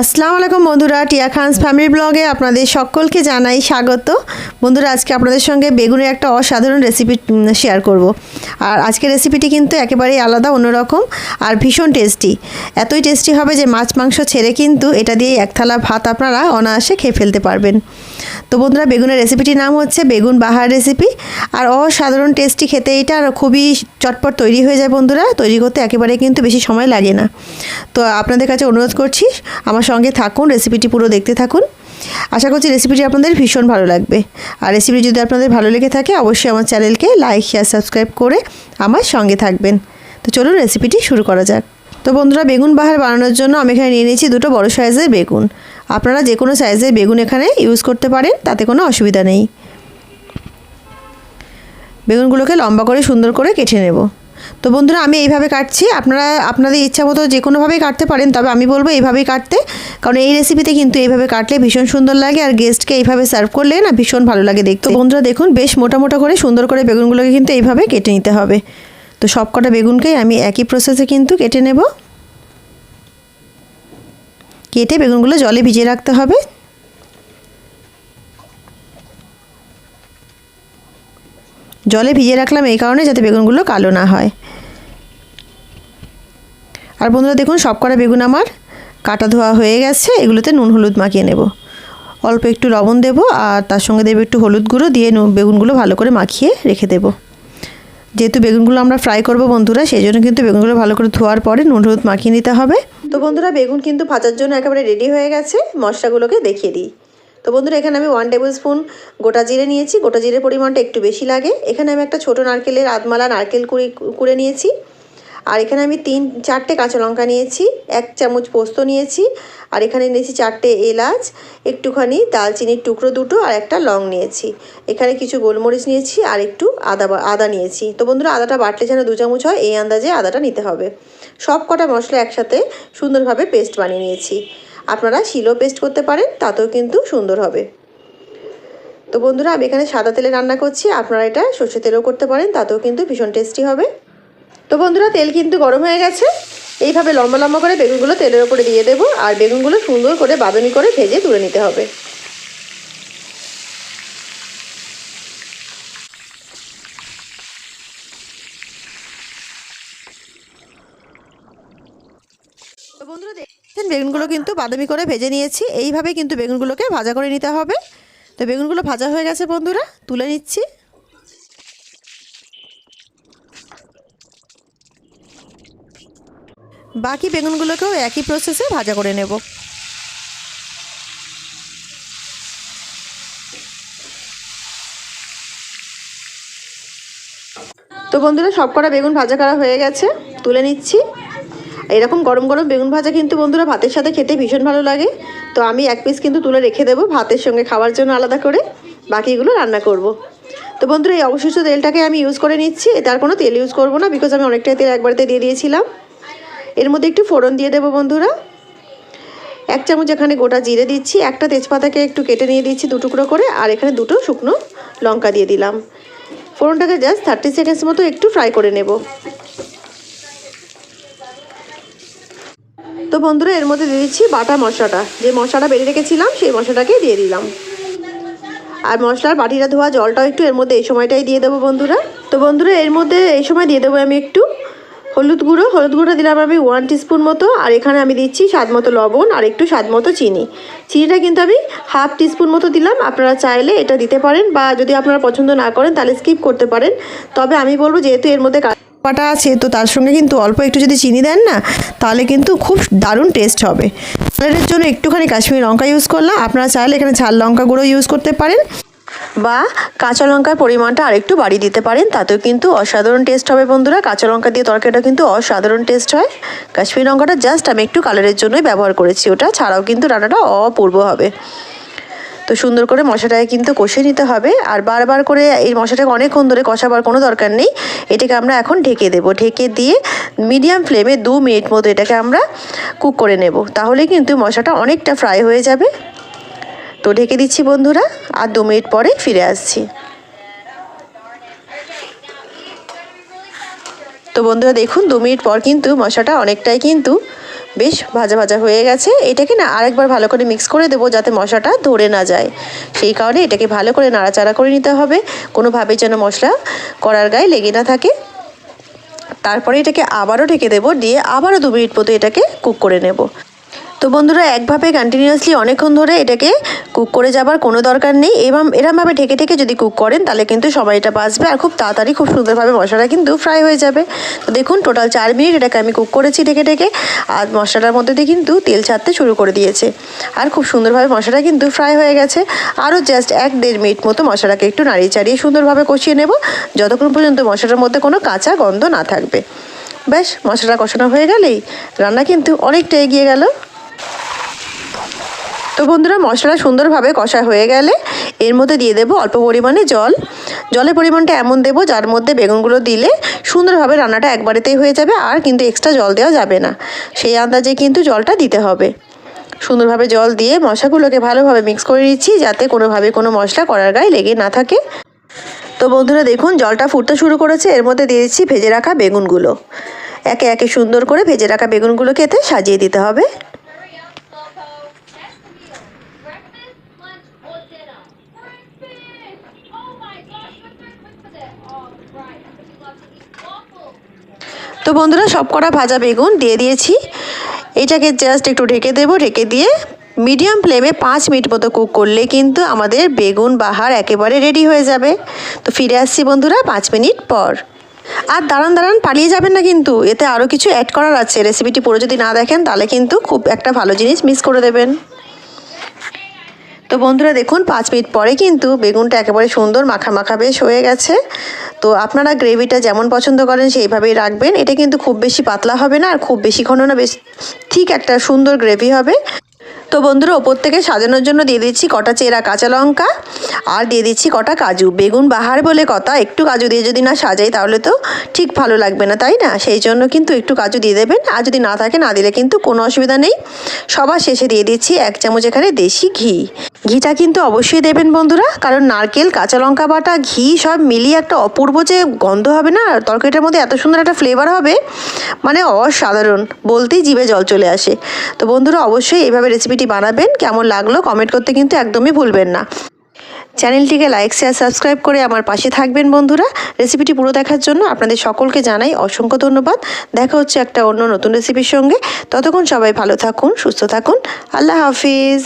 আসসালামু আলাইকুম বন্ধুরা, টিয়া খানস ফ্যামিলি ব্লগে আপনাদের সকলকে জানাই স্বাগত। বন্ধুরা, আজকে আপনাদের সঙ্গে বেগুনের একটা অসাধারণ রেসিপি শেয়ার করব। আর আজকের রেসিপিটি কিন্তু একেবারেই আলাদা, অন্যরকম আর ভীষণ টেস্টি এতই টেস্টি হবে যে মাছ মাংস ছেড়ে কিন্তু এটা দিয়ে এক থালা ভাত আপনারা অনায়াসে খেয়ে ফেলতে পারবেন। তো বন্ধুরা, বেগুনের রেসিপিটির নাম হচ্ছে বেগুন বাহার রেসিপি আর অসাধারণ টেস্টি খেতে এটা আর খুবই চটপট তৈরি হয়ে যায় বন্ধুরা, তৈরি করতে একেবারে কিন্তু বেশি সময় লাগে না। তো আপনাদের কাছে অনুরোধ করছি, আমার সঙ্গে থাকুন রেসিপিটি পুরো দেখতে থাকুন। আশা করছি রেসিপিটি আপনাদের ভীষণ ভালো লাগবে। আর রেসিপি যদি আপনাদের ভালো লেগে থাকে, অবশ্যই আমার চ্যানেলকে লাইক শেয়ার সাবস্ক্রাইব করে আমার সঙ্গে থাকবেন। তো চলুন রেসিপিটি শুরু করা যাক। তো বন্ধুরা, বেগুন বাহার বানানোর জন্য আমি এখানে নিয়ে নিয়েছি দুটো বড় সাইজের বেগুন। আপনারা যে কোনো সাইজের বেগুন এখানে ইউজ করতে পারেন, তাতে কোনো অসুবিধা নেই। বেগুনগুলোকে লম্বা করে সুন্দর করে কেটে নেব। তো বন্ধুরা, আমি এইভাবে কাটছি। আপনারা, আপনাদের ইচ্ছা মতো যে কোনোভাবেই কাটতে পারেন, তবে আমি বলব এইভাবেই কাটতে। কারণ এই রেসিপিতে কিন্তু এইভাবে কাটলে ভীষণ সুন্দর লাগে আর গেস্টকে এইভাবে সার্ভ করলে না ভীষণ ভালো লাগে দেখতে। বন্ধুরা, দেখুন, বেশ মোটা মোটা করে সুন্দর করে বেগুনগুলোকে কিন্তু এইভাবে কেটে নিতে হবে। তো সব কটা বেগুনকেই আমি একই প্রসেসে কিন্তু কেটে নেব। কেটে বেগুনগুলো জলে ভিজিয়ে রাখতে হবে। জলে ভিজিয়ে রাখলাম এই কারণে যাতে বেগুনগুলো কালো না হয়। আর বন্ধুরা দেখুন, সব কটা বেগুন আমার কাটা ধোয়া হয়ে গেছে। এগুলোতে নুন, হলুদ মাখিয়ে নেব। অল্প একটু লবণ দেব আর তার সঙ্গে দেবো একটু হলুদ গুঁড়ো দিয়ে বেগুনগুলো ভালো করে মাখিয়ে রেখে দেব। যেহেতু বেগুনগুলো আমরা ফ্রাই করব বন্ধুরা, সেই জন্য কিন্তু বেগুনগুলো ভালো করে ধোয়ার পরে নুন, হলুদ মাখিয়ে নিতে হবে। তো বন্ধুরা, বেগুন কিন্তু ভাজার জন্য একেবারে রেডি হয়ে গেছে। মশলাগুলোকে দেখিয়ে দিই। তো বন্ধুরা, এখানে আমি ওয়ান টেবিল স্পুন গোটা জিরে নিয়েছি। গোটা জিরের পরিমাণটা একটু বেশি লাগে। এখানে আমি একটা ছোটো নারকেলের আধমালা নারকেল কুড়ি, কুড়ে নিয়েছি। আর এখানে আমি তিন, চারটে কাঁচা লঙ্কা নিয়েছি। এক চামচ পোস্ত নিয়েছি। আর এখানে নিয়েছি চারটে এলাচ, একটুখানি দালচিনির টুকরো দুটো আর একটা লং নিয়েছি। এখানে কিছু গোলমরিচ নিয়েছি আর একটু আদা আদা নিয়েছি। তো বন্ধুরা, আদাটা বাটলে যেন দু চামচ হয়, এই আন্দাজে আদাটা নিতে হবে। সব কটা মশলা একসাথে সুন্দরভাবে পেস্ট বানিয়ে নিয়েছি। আপনারা শিলও পেস্ট করতে পারেন, তাতেও কিন্তু সুন্দর হবে। তো বন্ধুরা, আমি এখানে সাদা তেলে রান্না করছি, আপনারা এটা সর্ষে তেলও করতে পারেন, তাতেও কিন্তু ভীষণ টেস্টি হবে। তো বন্ধুরা, তেল কিন্তু গরম হয়ে গেছে। এইভাবে লম্বা লম্বা করে বেগুনগুলো তেলের ওপরে দিয়ে দেবো, আর বেগুনগুলো সুন্দর করে বাদামি করে ভেজে তুলে নিতে হবে। বন্ধুরা দেখছেন বেগুনগুলো কিন্তু বাদামি করে ভেজে নিয়েছি। এইভাবে কিন্তু বেগুনগুলোকে ভাজা করে নিতে হবে। তো বেগুনগুলো ভাজা হয়ে গেছে বন্ধুরা, তুলে নিচ্ছি। বাকি বেগুনগুলোকেও একই প্রসেসে ভাজা করে নেব। তো বন্ধুরা সব কটা বেগুন ভাজা করা হয়ে গেছে, তুলে নিচ্ছি। এরকম গরম গরম বেগুন ভাজা কিন্তু বন্ধুরা ভাতের সাথে খেতে ভীষণ ভালো লাগে। তো আমি এক পিস কিন্তু তুলে রেখে দেবো ভাতের সঙ্গে খাওয়ার জন্য আলাদা করে। বাকিগুলো রান্না করব। তো বন্ধুরা এই অবশিষ্ট তেলটাকে আমি ইউজ করে নিচ্ছি। তার কোনো তেল ইউজ করব না বিকজ আমি অনেকটাই তেল একবারতে দিয়ে দিয়েছিলাম। এর মধ্যে একটু ফোড়ন দিয়ে দেবো বন্ধুরা। এক চামচ এখানে গোটা জিরে দিচ্ছি, একটা তেজপাতাকে একটু কেটে নিয়ে দিচ্ছি দু টুকরো করে, আর এখানে দুটো শুকনো লঙ্কা দিয়ে দিলাম। ফোড়নটাকে জাস্ট থার্টি সেকেন্ডস মতো একটু ফ্রাই করে নেব। তো বন্ধুরা, এর মধ্যে দিয়ে দিচ্ছি বাটা মশলাটা। যে মশলাটা বেরিয়ে রেখেছিলাম, সেই মশলাটাকে দিয়ে দিলাম। আর মশলার বাটিটা ধোয়া জলটাও একটু এর মধ্যে এই সময়টাই দিয়ে দেবো বন্ধুরা। তো বন্ধুরা, এর মধ্যে এই সময় দিয়ে দেবো আমি একটু হলুদ গুঁড়ো। হলুদ গুঁড়ো দিলাম আমি ওয়ান টিস্পুন মতো, আর এখানে আমি দিচ্ছি স্বাদ মতো লবণ আর একটু স্বাদ মতো চিনি। চিনিটা কিন্তু আমি হাফ টিস্পুন মতো দিলাম। আপনারা চাইলে এটা দিতে পারেন বা যদি আপনারা পছন্দ না করেন, তাহলে স্কিপ করতে পারেন। তবে আমি বলব, যেহেতু এর মধ্যে পাটা আছে, তো তার সঙ্গে কিন্তু অল্প একটু যদি চিনি দেন না, তাহলে কিন্তু খুব দারুণ টেস্ট হবে। কালারের জন্য একটুখানি কাশ্মীরি লঙ্কা ইউজ করলাম। আপনারা চাইলে এখানে ঝাল লঙ্কা গুঁড়ো ইউজ করতে পারেন। বা কাঁচা লঙ্কার পরিমাণটা আরেকটু বাড়িয়ে দিতে পারেন, তাতেও কিন্তু অসাধারণ টেস্ট হবে বন্ধুরা। কাঁচা লঙ্কা দিয়ে তরকারিটা কিন্তু অসাধারণ টেস্ট হয়। কাশ্মীরি লঙ্কাটা জাস্ট আমি একটু কালারের জন্যই ব্যবহার করেছি, ওটা ছাড়াও কিন্তু রান্নাটা অপূর্ব হবে। তো সুন্দর করে মশাটাকে কিন্তু কষে নিতে হবে। আর বারবার করে এই মশাটাকে অনেকক্ষণ ধরে কষাবার কোনো দরকার নেই। এটাকে আমরা এখন ঢেকে দেবো। ঢেকে দিয়ে মিডিয়াম ফ্লেমে দু মিনিট মতো এটাকে আমরা কুক করে নেব। তাহলে কিন্তু মশাটা অনেকটা ফ্রাই হয়ে যাবে। তো ঢেকে দিচ্ছি বন্ধুরা। আর দু মিনিট পরে ফিরে আসছি। তো বন্ধুরা দেখুন, দু মিনিট পর কিন্তু মশাটা অনেকটাই কিন্তু বেশ ভাজা ভাজা হয়ে গেছে। এটাকে না আরেকবার ভালো করে মিক্স করে দেবো যাতে মশলাটা ধরে না যায়। সেই কারণে এটাকে ভালো করে নাড়াচাড়া করে নিতে হবে। কোনোভাবেই যেন মশলা করার গায়ে লেগে না থাকে। তারপরে এটাকে আবারও ঢেকে দেবো। দিয়ে আবারও দু মিনিট মতো এটাকে কুক করে নেব। তো বন্ধুরা, একভাবে কন্টিনিউয়াসলি অনেকক্ষণ ধরে এটাকে কুক করে যাবার কোনো দরকার নেই। এবং এরমভাবে ঢেকে ঢেকে যদি কুক করেন, তাহলে কিন্তু সময়টা বাঁচবে আর খুব তাড়াতাড়ি, খুব সুন্দরভাবে মশলাটা কিন্তু ফ্রাই হয়ে যাবে। তো দেখুন টোটাল চার মিনিট এটাকে আমি কুক করেছি ঢেকে ঢেকে। আর মশলাটার মধ্যে দিয়ে কিন্তু তেল ছাড়তে শুরু করে দিয়েছে। আর খুব সুন্দরভাবে মশলাটা কিন্তু ফ্রাই হয়ে গেছে। আরও জাস্ট এক দেড় মিনিট মতো মশলাটাকে একটু নাড়িয়ে চাড়িয়ে সুন্দরভাবে কষিয়ে নেব। যতক্ষণ পর্যন্ত মশলাটার মধ্যে কোনো কাঁচা গন্ধ না থাকবে। ব্যাস, মশলাটা কষানো হয়ে গেলেই রান্না কিন্তু অনেকটা এগিয়ে গেল। তো বন্ধুরা, মশলা সুন্দরভাবে কষা হয়ে গেলে এর মধ্যে দিয়ে দেবো অল্প পরিমাণে জল। জলের পরিমাণটা এমন দেবো, যার মধ্যে বেগুনগুলো দিলে সুন্দরভাবে রান্নাটা একবারেতেই হয়ে যাবে, আর কিন্তু এক্সট্রা জল দেওয়া যাবে না। সেই আন্দাজে কিন্তু জলটা দিতে হবে। সুন্দরভাবে জল দিয়ে মশলাগুলোকে ভালোভাবে মিক্স করে নিচ্ছি, যাতে কোনোভাবে কোনো মশলা করার গায়ে লেগে না থাকে। তো বন্ধুরা, দেখুন, জলটা ফুটতে শুরু করেছে। এর মধ্যে দিয়ে দিচ্ছি ভেজে রাখা বেগুনগুলো। একে একে সুন্দর করে ভেজে রাখা বেগুনগুলোকে এতে সাজিয়ে দিতে হবে। তো বন্ধুরা, সব কটা ভাজা বেগুন দিয়ে দিয়েছি। এটাকে জাস্ট একটু ঢেকে দেবো, ঢেকে দিয়ে মিডিয়াম ফ্লেমে পাঁচ মিনিট মতো কুক করলে কিন্তু আমাদের বেগুন বাহার একেবারে রেডি হয়ে যাবে। তো ফিরে আসছি বন্ধুরা পাঁচ মিনিট পর। আর দাঁড়ান দাঁড়ান, পালিয়ে যাবেন না কিন্তু। এতে আরও কিছু অ্যাড করার আছে। রেসিপিটি পুরো যদি না দেখেন, তাহলে কিন্তু খুব একটা ভালো জিনিস মিস করে দেবেন। তো বন্ধুরা দেখুন, পাঁচ মিনিট পরে কিন্তু বেগুনটা একেবারে সুন্দর মাখা মাখা বেশ হয়ে গেছে। তো আপনারা গ্রেভিটা যেমন পছন্দ করেন সেইভাবেই রাখবেন। এটা কিন্তু খুব বেশি পাতলা হবে না আর খুব বেশি ঘন না, বেশ ঠিক একটা সুন্দর গ্রেভি হবে। তো বন্ধুরা, ওপর থেকে সাজানোর জন্য দিয়ে দিচ্ছি কটা চেরা কাঁচা লঙ্কা আর দিয়ে দিচ্ছি কটা কাজু। বেগুন বাহার বলে কথা, একটু কাজু দিয়ে যদি না সাজাই তাহলে তো ঠিক ভালো লাগবে না, তাই না? সেই জন্য কিন্তু একটু কাজু দিয়ে দেবেন। আর যদি না থাকে, না দিলে কিন্তু কোনো অসুবিধা নেই। সবার শেষে দিয়ে দিচ্ছি এক চামচ এখানে দেশি ঘি। ঘিটা কিন্তু অবশ্যই দেবেন বন্ধুরা, কারণ নারকেল, কাঁচা লঙ্কা বাটা, ঘি সব মিলিয়ে একটা অপূর্ব যে গন্ধ হবে না তরকারিটার মধ্যে এত সুন্দর একটা ফ্লেভার হবে মানে অসাধারণ, বলতেই জিভে জল চলে আসে। তো বন্ধুরা, অবশ্যই এইভাবে রেসিপিটি বানাবেন, কেমন লাগল কমেন্ট করতে কিন্তু একদমই ভুলবেন না। চ্যানেলটিকে লাইক শেয়ার সাবস্ক্রাইব করে আমার পাশে থাকবেন বন্ধুরা। রেসিপিটি পুরো দেখার জন্য আপনাদের সকলকে জানাই অসংখ্য ধন্যবাদ। দেখা হচ্ছে একটা অন্য নতুন রেসিপির সঙ্গে। ততক্ষণ সবাই ভালো থাকুন, সুস্থ থাকুন। আল্লাহ হাফিজ।